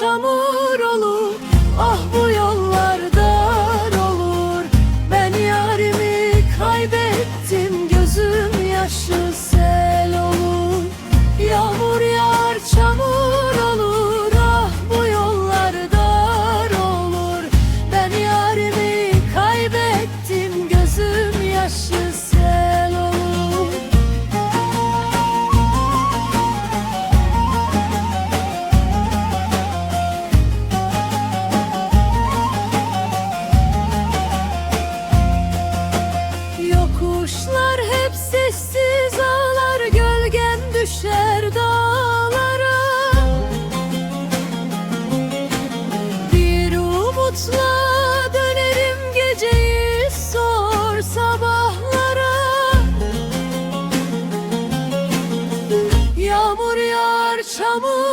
çamur Yağmur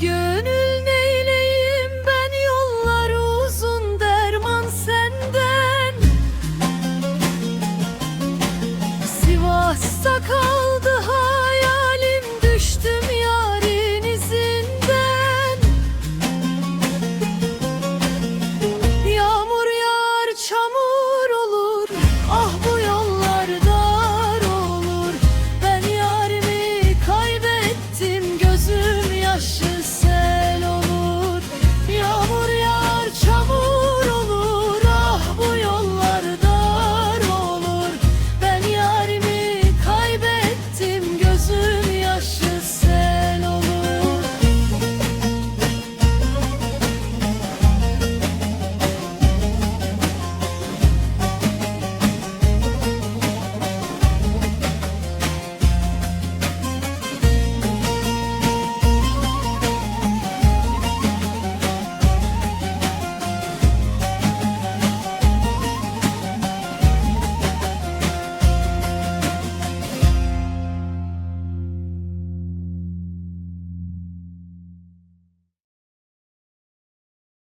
Gönül neyleyim ben yollar uzun derman senden. Sivas'ta kaldı hayalim düştüm yarın izinden. Yağmur yağar çamur olur ah bu yollar dar olur. Ben yarimi kaybettim gözüm yaşlı